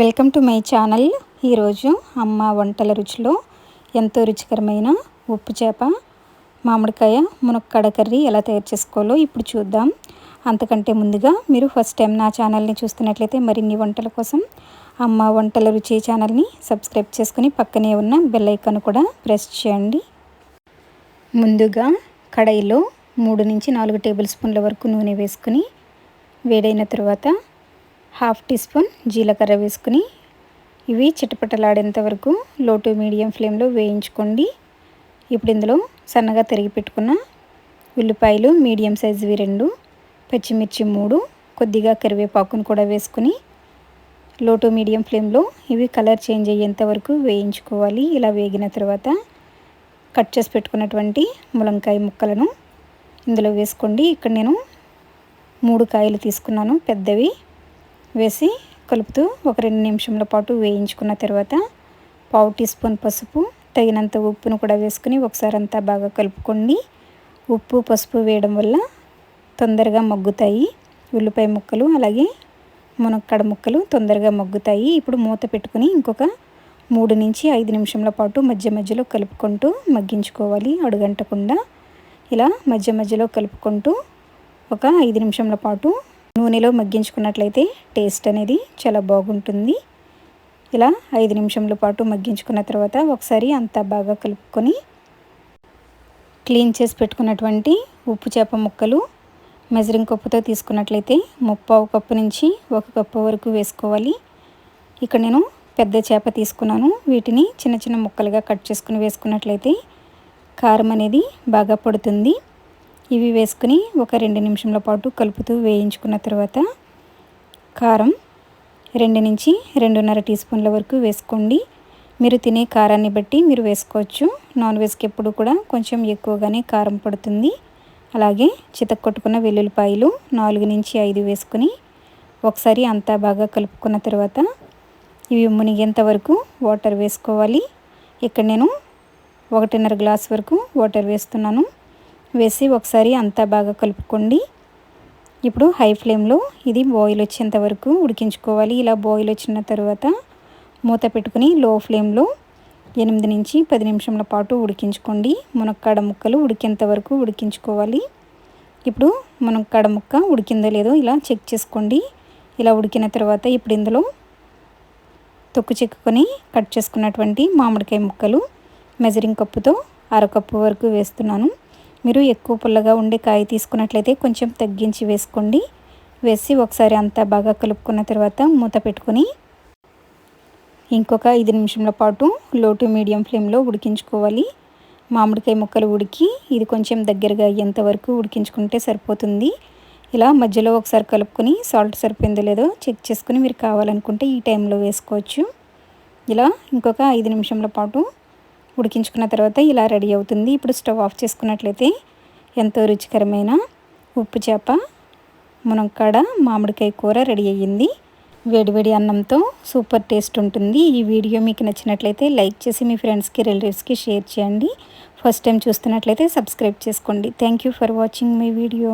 Welcome to my channel. ఈరోజు అమ్మ వంటల రుచిలో ఎంతో రుచికరమైన ఉప్పు చేప మామిడికాయ మునక్కాడ కర్రీ ఎలా తయారు చేసుకోవాలో ఇప్పుడు చూద్దాం. అంతకంటే ముందుగా మీరు ఫస్ట్ టైం నా ఛానల్ని చూస్తున్నట్లయితే మరిన్ని వంటల కోసం అమ్మ వంటల రుచి ఛానల్ని సబ్స్క్రైబ్ చేసుకుని పక్కనే ఉన్న బెల్ ఐకాన్ కూడా ప్రెస్ చేయండి. ముందుగా కడాయిలో మూడు నుంచి నాలుగు టేబుల్ స్పూన్ల వరకు నూనె వేసుకుని వేడైన తర్వాత హాఫ్ టీ స్పూన్ జీలకర్ర వేసుకుని ఇవి చిటపటలాడేంత వరకు లో టు మీడియం ఫ్లేమ్లో వేయించుకోండి. ఇప్పుడు ఇందులో సన్నగా తిరిగి పెట్టుకున్న ఉల్లిపాయలు మీడియం సైజువి రెండు పచ్చిమిర్చి మూడు కొద్దిగా కరివేపాకును కూడా వేసుకుని లో టు మీడియం ఫ్లేమ్లో ఇవి కలర్ చేంజ్ అయ్యేంత వరకు వేయించుకోవాలి. ఇలా వేగిన తర్వాత కట్ చేసి పెట్టుకున్నటువంటి ములంకాయ ముక్కలను ఇందులో వేసుకోండి. ఇక్కడ నేను మూడు కాయలు తీసుకున్నాను పెద్దవి. వేసి కలుపుతూ ఒక రెండు నిమిషంల పాటు వేయించుకున్న తర్వాత పావు టీ స్పూన్ పసుపు తగినంత ఉప్పును కూడా వేసుకుని ఒకసారి అంతా బాగా కలుపుకోండి. ఉప్పు పసుపు వేయడం వల్ల తొందరగా మగ్గుతాయి. ఉల్లిపాయ ముక్కలు అలాగే మునక్కడ ముక్కలు తొందరగా మగ్గుతాయి. ఇప్పుడు మూత పెట్టుకుని ఇంకొక మూడు నుంచి ఐదు నిమిషంల పాటు మధ్య మధ్యలో కలుపుకుంటూ మగ్గించుకోవాలి అడుగంటకుండా. ఇలా మధ్య మధ్యలో కలుపుకుంటూ ఒక ఐదు నిమిషంల పాటు నూనెలో మగ్గించుకున్నట్లయితే టేస్ట్ అనేది చాలా బాగుంటుంది. ఇలా ఐదు నిమిషంల పాటు మగ్గించుకున్న తర్వాత ఒకసారి అంతా బాగా కలుపుకొని క్లీన్ చేసి పెట్టుకున్నటువంటి ఉప్పు చేప ముక్కలు మెజరింగ్ కప్పుతో తీసుకున్నట్లయితే ముప్పావు కప్పు నుంచి ఒక కప్పు వరకు వేసుకోవాలి. ఇక్కడ నేను పెద్ద చేప తీసుకున్నాను. వీటిని చిన్న చిన్న ముక్కలుగా కట్ చేసుకుని వేసుకున్నట్లయితే కారం అనేది బాగా పడుతుంది. ఇవి వేసుకుని ఒక రెండు నిమిషంల పాటు కలుపుతూ వేయించుకున్న తర్వాత కారం రెండు నుంచి రెండున్నర టీ స్పూన్ల వరకు వేసుకోండి. మీరు తినే కారాన్ని బట్టి మీరు వేసుకోవచ్చు. నాన్ వెజ్కి ఎప్పుడు కూడా కొంచెం ఎక్కువగానే కారం పడుతుంది. అలాగే చితక్కొట్టుకున్న వెల్లుల్లిపాయలు నాలుగు నుంచి ఐదు వేసుకుని ఒకసారి అంతా బాగా కలుపుకున్న తర్వాత ఇవి మునిగేంత వరకు వాటర్ వేసుకోవాలి. ఇక్కడ నేను ఒకటిన్నర గ్లాస్ వరకు వాటర్ వేస్తున్నాను. వేసి ఒకసారి అంతా బాగా కలుపుకోండి. ఇప్పుడు హై ఫ్లేమ్లో ఇది బాయిల్ వచ్చేంత వరకు ఉడికించుకోవాలి. ఇలా బాయిల్ వచ్చిన తర్వాత మూత పెట్టుకుని లో ఫ్లేమ్లో ఎనిమిది నుంచి పది నిమిషంల పాటు ఉడికించుకోండి. మునక్కాడ ముక్కలు ఉడికేంత వరకు ఉడికించుకోవాలి. ఇప్పుడు మునక్కాడ ముక్క ఉడికిందో లేదో ఇలా చెక్ చేసుకోండి. ఇలా ఉడికిన తర్వాత ఇప్పుడు ఇందులో తొక్కు చెక్కుని కట్ చేసుకున్నటువంటి మామిడికాయ ముక్కలు మెజరింగ్ కప్పుతో అరకప్పు వరకు వేస్తున్నాను. మీరు ఎక్కువ పుల్లగా ఉండే కాయ తీసుకున్నట్లయితే కొంచెం తగ్గించి వేసుకోండి. వేసి ఒకసారి అంతా బాగా కలుపుకున్న తర్వాత మూత పెట్టుకొని ఇంకొక ఐదు నిమిషంల పాటు లో టు మీడియం ఫ్లేమ్లో ఉడికించుకోవాలి. మామిడికాయ ముక్కలు ఉడికి ఇది కొంచెం దగ్గరగా అయ్యేంత వరకు ఉడికించుకుంటే సరిపోతుంది. ఇలా మధ్యలో ఒకసారి కలుపుకొని సాల్ట్ సరిపోయిందో లేదో చెక్ చేసుకుని మీరు కావాలనుకుంటే ఈ టైంలో వేసుకోవచ్చు. ఇలా ఇంకొక ఐదు నిమిషంల పాటు ఉడికించుకున్న తర్వాత ఇలా రెడీ అవుతుంది. ఇప్పుడు స్టవ్ ఆఫ్ చేసుకున్నట్లయితే ఎంతో రుచికరమైన ఉప్పు చేప మునక్కాడ మామిడికాయ కూర రెడీ అయ్యింది. వేడివేడి అన్నంతో సూపర్ టేస్ట్ ఉంటుంది. ఈ వీడియో మీకు నచ్చినట్లయితే లైక్ చేసి మీ ఫ్రెండ్స్కి రిలేటివ్స్కి షేర్ చేయండి. ఫస్ట్ టైం చూస్తున్నట్లయితే సబ్స్క్రైబ్ చేసుకోండి. Thank you for watching my video.